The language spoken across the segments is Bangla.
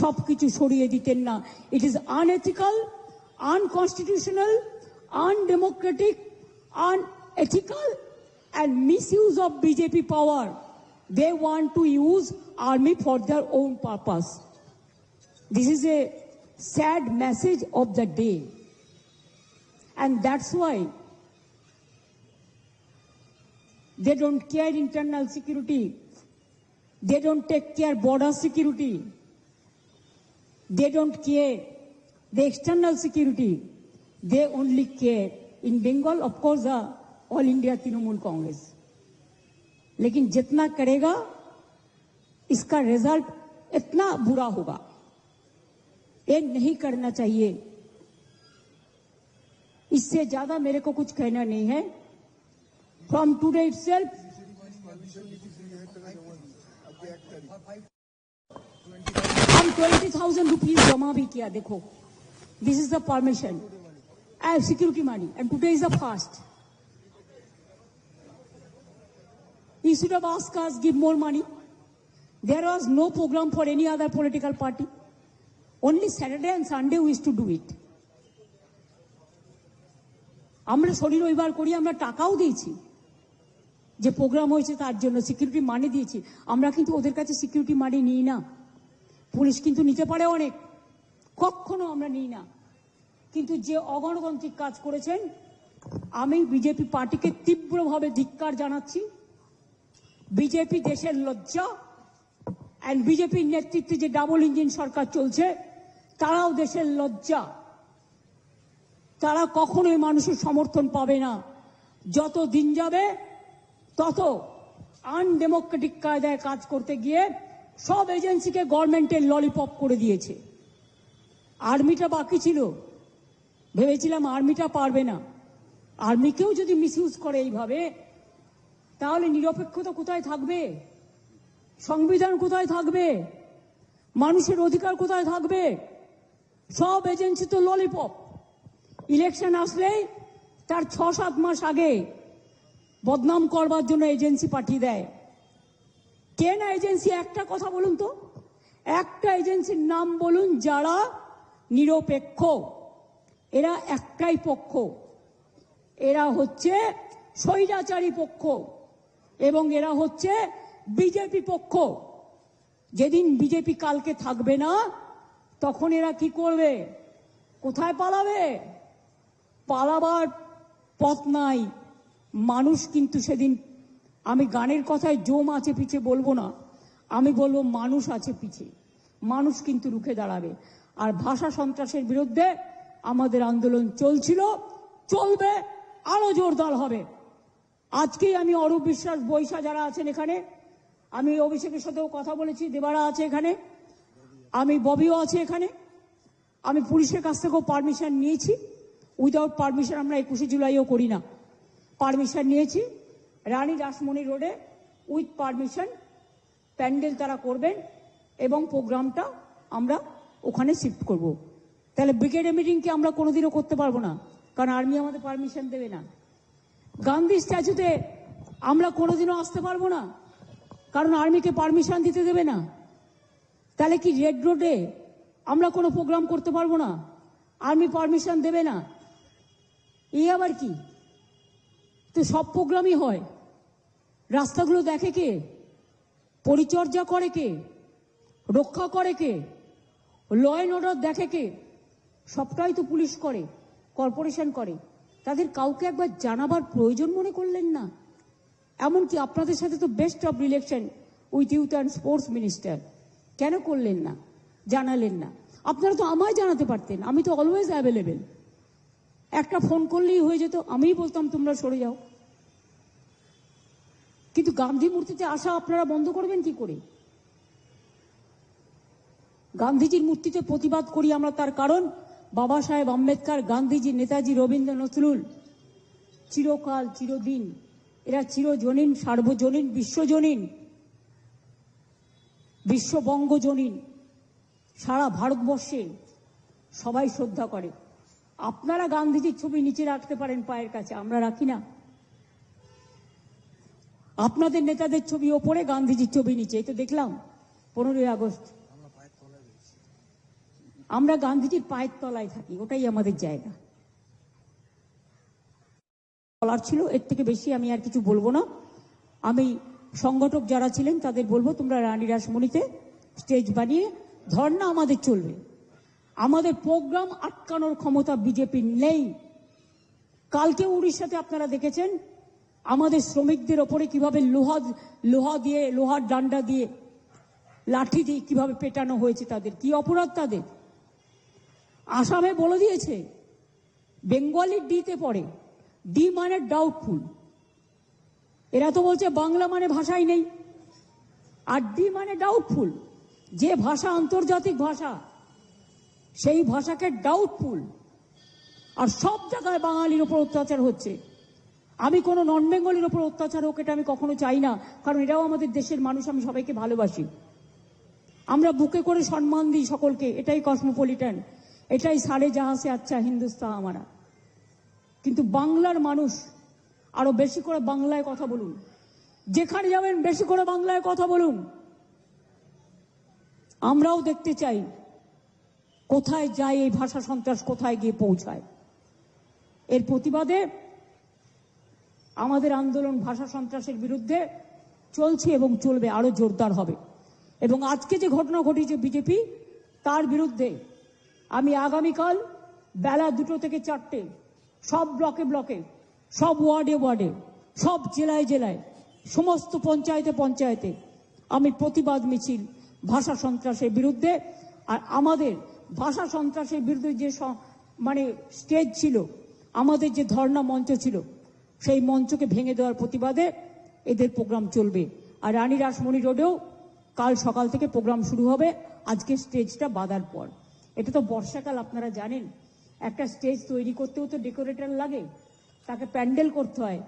সবকিছু সরিয়ে দিতেন না it is unethical unconstitutional undemocratic unethical and misuse of BJP power. They want to use army for their own purpose. This is a sad message of the day. And that's why they don't care internal security. They don't take care border security. They don't care the external security. They only care. In Bengal, of course, the All India Trinamool Congress. लेकिन जितना करेगा इसका रिज़ल्ट इतना बुरा होगा ये नहीं करना चाहिए इससे ज़्यादा मेरे को कुछ कहना नहीं है फ्रॉम टूडे इट सेल्फ हम 20,000 rupees jama bhi kiya, dekho. This is the permission. I have security money and today is a fast. He should have asked us, give more money. There was no program for any other political party. Only Saturday and Sunday we used to do আমরা শনি রবিবার করি আমরা টাকাও দিয়েছি যে প্রোগ্রাম হয়েছে তার জন্য সিকিউরিটি মানি দিয়েছি আমরা কিন্তু ওদের কাছে সিকিউরিটি মানি নিই না পুলিশ কিন্তু নিতে পারে অনেক। কখনো আমরা নিই না। কিন্তু যে অগণতান্ত্রিক কাজ করেছেন, আমি বিজেপি পার্টিকে তীব্রভাবে ধিক্কার জানাচ্ছি। বিজেপি দেশের লজ্জা অ্যান্ড বিজেপির নেতৃত্বে যে ডাবল ইঞ্জিন সরকার চলছে, তারাও দেশের লজ্জা। তারা কখনোই মানুষের সমর্থন পাবে না। যত দিন যাবে, তত আনডেমোক্রেটিক কায়দায় কাজ করতে গিয়ে সব এজেন্সিকে গভর্নমেন্টের ললিপপ করে দিয়েছে। আর্মিটা বাকি ছিল। ভেবেছিলাম আর্মিটা পারবে না। আর্মিকেও যদি মিসইউজ করে এইভাবে, তাহলে নিরপেক্ষতা কোথায় থাকবে? সংবিধান কোথায় থাকবে? মানুষের অধিকার কোথায় থাকবে? সব এজেন্সি তো ললিপপ। ইলেকশন আসলেই তার ছ সাত মাস আগে বদনাম করবার জন্য এজেন্সি পাঠিয়ে দেয়। কে না এজেন্সি? একটা কথা বলুন তো। একটা এজেন্সির নাম বলুন যারা নিরপেক্ষ। এরা একটাই পক্ষ। এরা হচ্ছে স্বৈরাচারী পক্ষ এবং এরা হচ্ছে বিজেপি পক্ষ। যেদিন বিজেপি কালকে থাকবে না, তখন এরা কি করবে? কোথায় পালাবে? পালাবার পথ নাই। মানুষ কিন্তু সেদিন আমি গানের কথায় জম আছে পিছে বলব না। আমি বলব মানুষ আছে পিছে। মানুষ কিন্তু রুখে দাঁড়াবে। আর ভাষা সন্ত্রাসের বিরুদ্ধে আমাদের আন্দোলন চলছিল, চলবে, আরও জোরদার হবে। আজকেই আমি অরূপ বিশ্বাস বৈশা যারা আছেন এখানে, আমি অভিষেকের সাথেও কথা বলেছি, দেবারা আছে এখানে, আমি ববিও আছে এখানে, আমি পুলিশের কাছ থেকেও পারমিশন নিয়েছি। উইদাউট পারমিশন আমরা একুশে জুলাইও করি না। পারমিশন নিয়েছি। রানী রাসমণি রোডে উইথ পারমিশন প্যান্ডেল তারা করবেন এবং প্রোগ্রামটা আমরা ওখানে শিফট করব। তাহলে ব্রিগেডে মিটিংকে আমরা কোনোদিনও করতে পারব না, কারণ আর্মি আমাদের পারমিশন দেবে না। গান্ধী স্ট্যাচুতে আমরা কোনোদিনও আসতে পারব না, কারণ আর্মিকে পারমিশন দিতে দেবে না। তাহলে কি রেড রোডে আমরা কোনো প্রোগ্রাম করতে পারব না? আর্মি পারমিশন দেবে না। এই আবার কি? তো সব প্রোগ্রামই হয়। রাস্তাগুলো দেখে কে? পরিচর্যা করে কে? রক্ষা করে কে? ল অর্ডার দেখে কে? সবটাই তো পুলিশ করে কর্পোরেশন করে। তাদের কাউকে একবার জানাবার প্রয়োজন মনে করলেন না? এমনকি আপনাদের সাথে তো best of relation with youth and sports minister কেন করলেন না? জানালেন না। আপনারা তো আমায় জানাতে পারতেন, আমি তো অলওয়েজ অ্যাভেলেবেল একটা ফোন করলেই হয়ে যেত, আমিই বলতাম তোমরা সরে যাও। কিন্তু গান্ধী মূর্তিতে আসা আপনারা বন্ধ করবেন কি করে? গান্ধীজির মূর্তিতে প্রতিবাদ করি আমরা তার কারণ, বাবা সাহেব আম্বেদকর, গান্ধীজি, নেতাজি রবীন্দ্র নজরুল। চিরকাল, চিরদিন, এরা চিরজনীন, সার্বজনীন, বিশ্বজনীন, বিশ্ববঙ্গজনীন, সারা ভারতবর্ষে সবাই শ্রদ্ধা করে। আপনারা গান্ধীজির ছবি নিচে রাখতে পারেন পায়ের কাছে, আমরা রাখি না। আপনাদের নেতাদের ছবি ওপরে, গান্ধীজির ছবি নিচে, এই তো দেখলাম, পনেরোই আগস্ট। আমরা গান্ধীজির পায়ের তলায় থাকি, ওটাই আমাদের জায়গা। বলার ছিল, এর থেকে বেশি আমি আর কিছু বলব না। আমি সংগঠক যারা ছিলেন, তাদের বলব, তোমরা রানী রাসমণিতে স্টেজ বানিয়ে ধর্না আমাদের চলবে। আমাদের প্রোগ্রাম আটকানোর ক্ষমতা বিজেপির নেই। কালকে উড়িষ্যাতে আপনারা দেখেছেন আমাদের শ্রমিকদের ওপরে কীভাবে লোহা লোহা দিয়ে, লোহার ডান্ডা দিয়ে লাঠি দিয়ে কীভাবে পেটানো হয়েছে তাদের? কি অপরাধ তাদের? আসামে বলে দিয়েছে, বেঙ্গলি ডিতে পড়ে ডি মানে ডাউটফুল এরা তো বলছে বাংলা মানে ভাষাই নেই, আর ডি মানে ডাউটফুল যে ভাষা আন্তর্জাতিক ভাষা, সেই ভাষাকে ডাউটফুল আর সব জায়গায় বাঙালির উপর অত্যাচার হচ্ছে। আমি কোনো নন বেঙ্গলির ওপর অত্যাচার হোক, এটা আমি কখনো চাই না। কারণ এরাও আমাদের দেশের মানুষ, আমি সবাইকে ভালোবাসি। আমরা বুকে করে সম্মান দিই সকলকে, এটাই কসমোপলিটন এটাই সারে জাহাসে আচ্ছা হিন্দুস্তান আমারা। কিন্তু বাংলার মানুষ, আরও বেশি করে বাংলায় কথা বলুন। যেখানে যাবেন, বেশি করে বাংলায় কথা বলুন। আমরাও দেখতে চাই, কোথায় যায় এই ভাষা সন্ত্রাস, কোথায় গিয়ে পৌঁছায়। এর প্রতিবাদে আমাদের আন্দোলন ভাষা সন্ত্রাসের বিরুদ্ধে চলছে এবং চলবে, আরও জোরদার হবে। এবং আজকে যে ঘটনা ঘটিয়েছে বিজেপি, তার বিরুদ্ধে আমি আগামীকাল বেলা দুটো থেকে চারটে সব ব্লকে ব্লকে, সব ওয়ার্ডে ওয়ার্ডে, সব জেলায় জেলায়, সমস্ত পঞ্চায়েতে পঞ্চায়েতে আমি প্রতিবাদ মিছিল ভাষা সন্ত্রাসের বিরুদ্ধে আর আমাদের ভাষা সন্ত্রাসের বিরুদ্ধে যে মানে স্টেজ ছিল, আমাদের যে ধর্ণা মঞ্চ ছিল সেই মঞ্চকে ভেঙে দেওয়ার প্রতিবাদে এদের প্রোগ্রাম চলবে। আর রানী রাসমণি রোডেও কাল সকাল থেকে প্রোগ্রাম শুরু হবে। আজকে স্টেজটা বাঁধার পর। এটা তো বর্ষাকাল, আপনারা জানেন। একটা স্টেজ তৈরি করতেও তো ডেকোরেটর লাগে। তাকে প্যান্ডেল করতে হয়,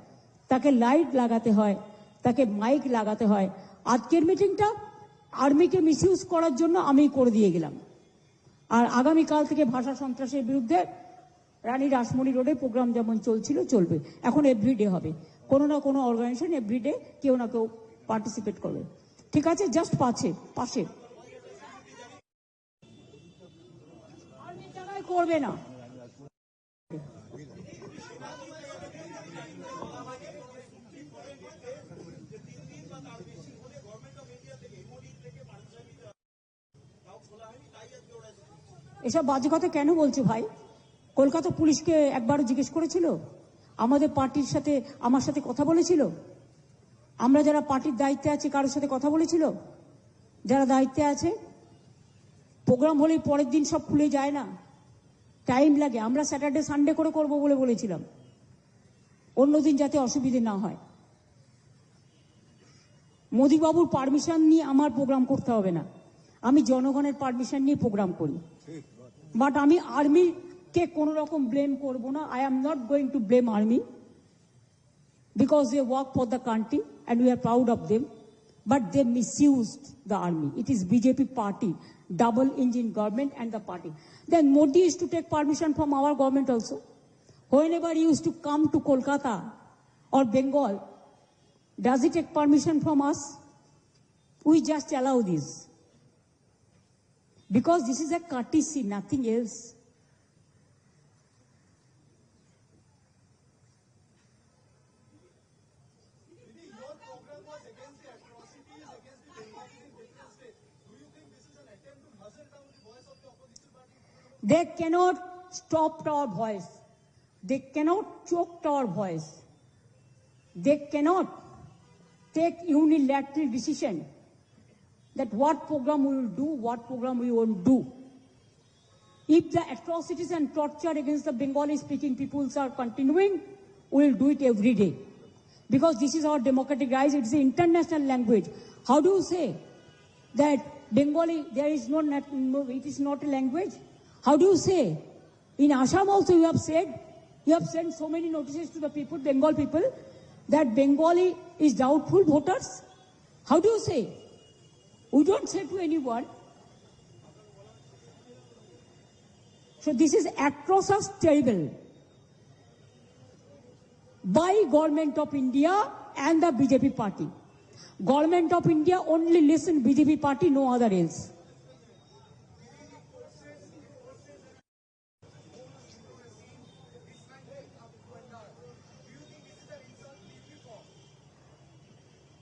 তাকে লাইট লাগাতে হয়, তাকে মাইক লাগাতে হয়। আজকের মিটিংটা আর্মিকে মিসইউজ করার জন্য আমি করে দিয়ে গেলাম। আর আগামীকাল থেকে ভাষা সন্ত্রাসের বিরুদ্ধে রানী রাসমণি রোডে প্রোগ্রাম যেমন চলছিল, চলবে। এখন এভরিডে হবে। কোনো না কোনো অর্গানাইজেশন এভরিডে কেউ না কেউ পার্টিসিপেট করবে। ঠিক আছে? জাস্ট পাশে পাশে। করবে না। এসব বাজে কথা কেন বলছো ভাই? কলকাতা পুলিশকে একবারও জিজ্ঞেস করেছিল? আমাদের পার্টির সাথে, আমার সাথে কথা বলেছিল? আমরা যারা পার্টির দায়িত্বে আছি, কারোর সাথে কথা বলেছিল? যারা দায়িত্বে আছে? প্রোগ্রাম হলেই পরের দিন সব খুলে যায় না। টাইম লাগে। আমরা স্যাটারডে, সানডে করে করব বলে বলেছিলাম। অন্যদিন যাতে অসুবিধে না হয়। মোদীবাবুর পারমিশন নিয়ে আমার প্রোগ্রাম করতে হবে না। আমি জনগণের পারমিশন নিয়ে প্রোগ্রাম করি। বাট আমি আর্মিকে কোনো রকম ব্লেম করব না I am not going to blame army because they work for the country and we are proud of them. But they misused the army. It is BJP party, double engine government and the party. Then Modi used to take permission from our government also. Whenever he used to come to Kolkata or Bengal, does he take permission from us? We just allow this. Because this is a courtesy, nothing else. They cannot stop our voice. They cannot choke our voice. They cannot take unilateral decision that what program we will do, what program we won't do. If the atrocities and torture against the Bengali speaking peoples are continuing, we will do it every day. Because this is our democratic rights, it is an international language. How do you say that Bengali, there is no, it is not a language? How do you say? In Assam also you have said, you have sent so many notices to the people, Bengal people, that Bengali is doubtful voters. How do you say? We don't say to anyone. So this is atrocious terrible by government of India and the BJP party. Government of India only listen BJP party, no other else.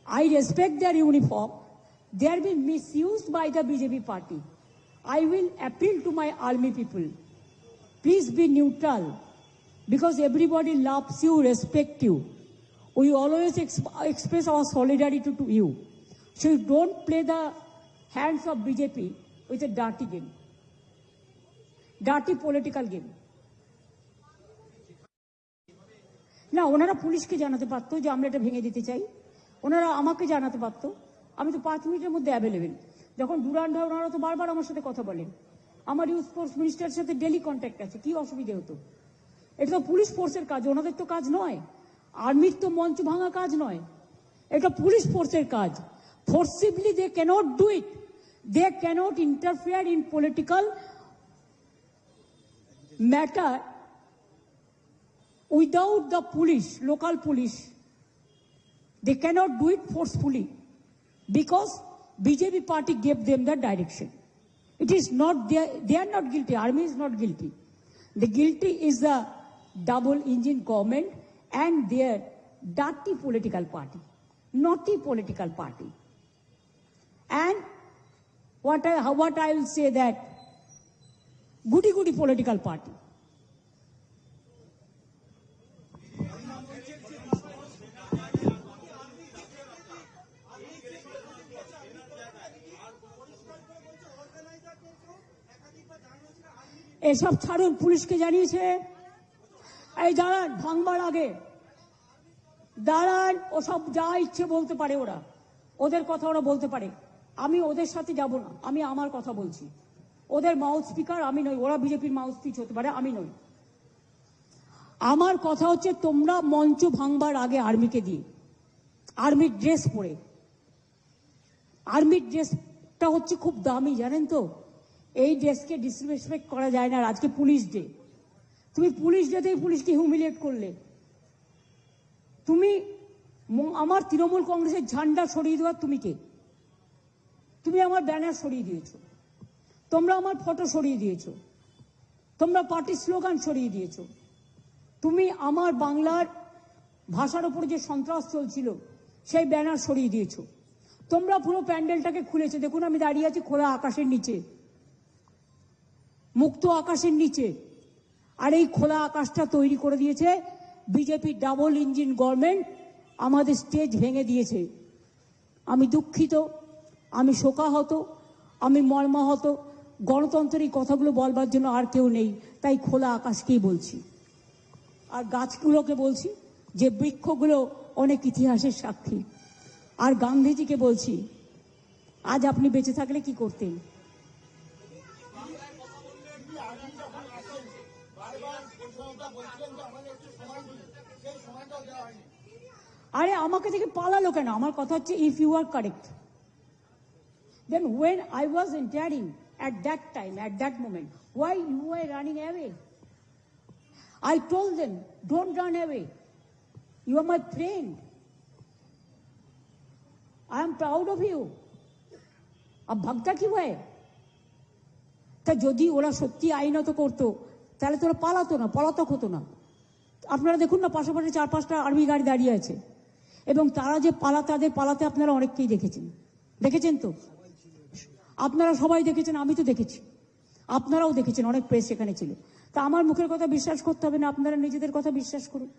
I respect their uniform. They are being misused by the BJP party. I will appeal to my army people. Please be neutral because everybody loves you, respect you. We always ex- express our solidarity to, you. So you don't play the hands of BJP with a dirty game, dirty political game. না ওনারা পুলিশকে জানাতে পারতো যে আমরা এটা ভেঙে দিতে চাই। ওনারা আমাকে জানাতে পারতো। আমি তো পাঁচ মিনিটের মধ্যে অ্যাভেলেবেল যখন ডুরান্ড হয় ওনারা তো বারবার আমার সাথে কথা বলেন। আমার ইউথ ফোর্স মিনিস্টারের সাথে ডেলি কন্ট্যাক্ট আছে। কি অসুবিধে হতো? এটা তো পুলিশ ফোর্সের কাজ ওনাদের তো কাজ নয়। আর্মির তো মঞ্চ ভাঙা কাজ নয় এটা পুলিশ ফোর্সের কাজ forcibly they cannot do it they cannot interfere in political matter without the police, local police, they cannot do it forcefully because BJP party gave them the direction. It is not their, they are not guilty. Army is not guilty. The guilty is the double engine government and their dirty political party, naughty political party. And what I, what I will say that goody goody political party. এসব ছাড়ুন পুলিশকে জানিয়েছে এই দাঁড়ান, ভাঙবার আগে। দাঁড়ান, ওসব যা ইচ্ছে বলতে পারে ওরা। ওদের কথা ওরা বলতে পারে। আমি ওদের সাথে যাব না, আমি আমার কথা বলছি। ওদের মাউথ স্পিকার আমি নই, ওরা বিজেপির মাউথ স্পিচ হতে পারে, আমি নই। আমার কথা হচ্ছে তোমরা মঞ্চ ভাঙবার আগে আর্মিকে দিয়ে। আর্মির ড্রেস পরে। আর্মির ড্রেসটা হচ্ছে খুব দামি, জানেন তো? এই ড্রেসকে ডিসরেসপেক্ট করা যায় না আজকে পুলিশ ডে। তুমি পুলিশ ডেতেই পুলিশকে হিউমিলিয়েট করলে। তুমি আমার তৃণমূল কংগ্রেসের ঝান্ডা সরিয়ে দেওয়ার তুমি কে? তুমি আমার ব্যানার সরিয়ে দিয়েছ। তোমরা আমার ফটো সরিয়ে দিয়েছ। তোমরা পার্টির স্লোগান সরিয়ে দিয়েছ। তুমি আমার বাংলার ভাষার ওপর যে সন্ত্রাস চলছিল, সেই ব্যানার সরিয়ে দিয়েছ। তোমরা পুরো প্যান্ডেলটাকে খুলেছো। দেখুন, আমি দাঁড়িয়ে আছি খোলা আকাশের নিচে, মুক্ত আকাশের নিচে। আর এই খোলা আকাশটা তৈরি করে দিয়েছে বিজেপি ডাবল ইঞ্জিন গভর্নমেন্ট। আমাদের স্টেজ ভেঙে দিয়েছে। আমি দুঃখিত, আমি শোকাহত, আমি মর্মাহত। গণতন্ত্রের এই কথাগুলো বলবার জন্য আর কেউ নেই। তাই খোলা আকাশকেই বলছি। আর গাছগুলোকে বলছি যে বৃক্ষগুলো অনেক ইতিহাসের সাক্ষী। আর গান্ধীজিকে বলছি, আজ আপনি বেঁচে থাকলে কি করতেন? আরে আমাকে দেখে পালালো কেন? আমার কথা হচ্ছে if you are correct then when I was entering at that time at that moment why you are running away I told them, don't run away. You are my friend. I am proud of you. अब ভাগটা কি হয় তা যদি ওরা সত্যি আইনত করতো তাহলে তোরা পালাতো না পলাতক হতো না আপনারা দেখুন না পাশাপাশি চার পাঁচটা আর্মি গাড়ি দাঁড়িয়ে আছে এবং তারা যে পালা, তাদের পালাতে আপনারা অনেককেই দেখেছেন। দেখেছেন তো? আপনারা সবাই দেখেছেন, আমি তো দেখেছি। আপনারাও দেখেছেন, অনেক প্রেস এখানে ছিল। তা আমার মুখের কথা বিশ্বাস করতে হবে না, আপনারা নিজেদের কথা বিশ্বাস করুন।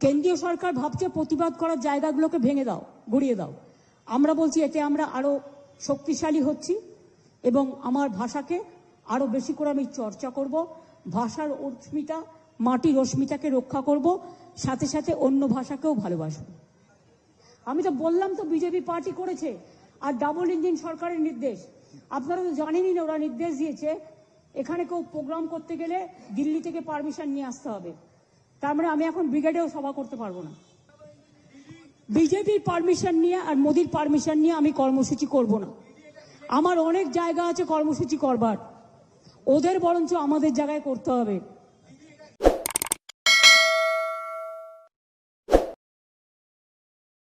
কেন্দ্রীয় সরকার ভাবছে প্রতিবাদ করার জায়গাগুলোকে ভেঙে দাও, গড়িয়ে দাও। আমরা বলছি এতে আমরা আরও শক্তিশালী হচ্ছি এবং আমার ভাষাকে আরও বেশি করে আমি চর্চা করব। ভাষার অস্মিতা, মাটির অস্মিতাকে রক্ষা করব। সাথে সাথে অন্য ভাষাকেও ভালোবাসবো। আমি তো বললাম তো বিজেপি পার্টি করেছে, আর ডাবল ইঞ্জিন সরকারের নির্দেশ। আপনারা তো জানেনই না, ওরা নির্দেশ দিয়েছে, এখানে কেউ প্রোগ্রাম করতে গেলে দিল্লি থেকে পারমিশন নিয়ে আসতে হবে। তার মানে আমি এখন ব্রিগেডেও সভা করতে পারব না। বিজেপির পারমিশন নিয়ে আর মোদির পারমিশন নিয়ে আমি কর্মসূচি করব না। আমার অনেক জায়গা আছে কর্মসূচি করবার। ওদের বরঞ্চ আমাদের জায়গায় করতে হবে।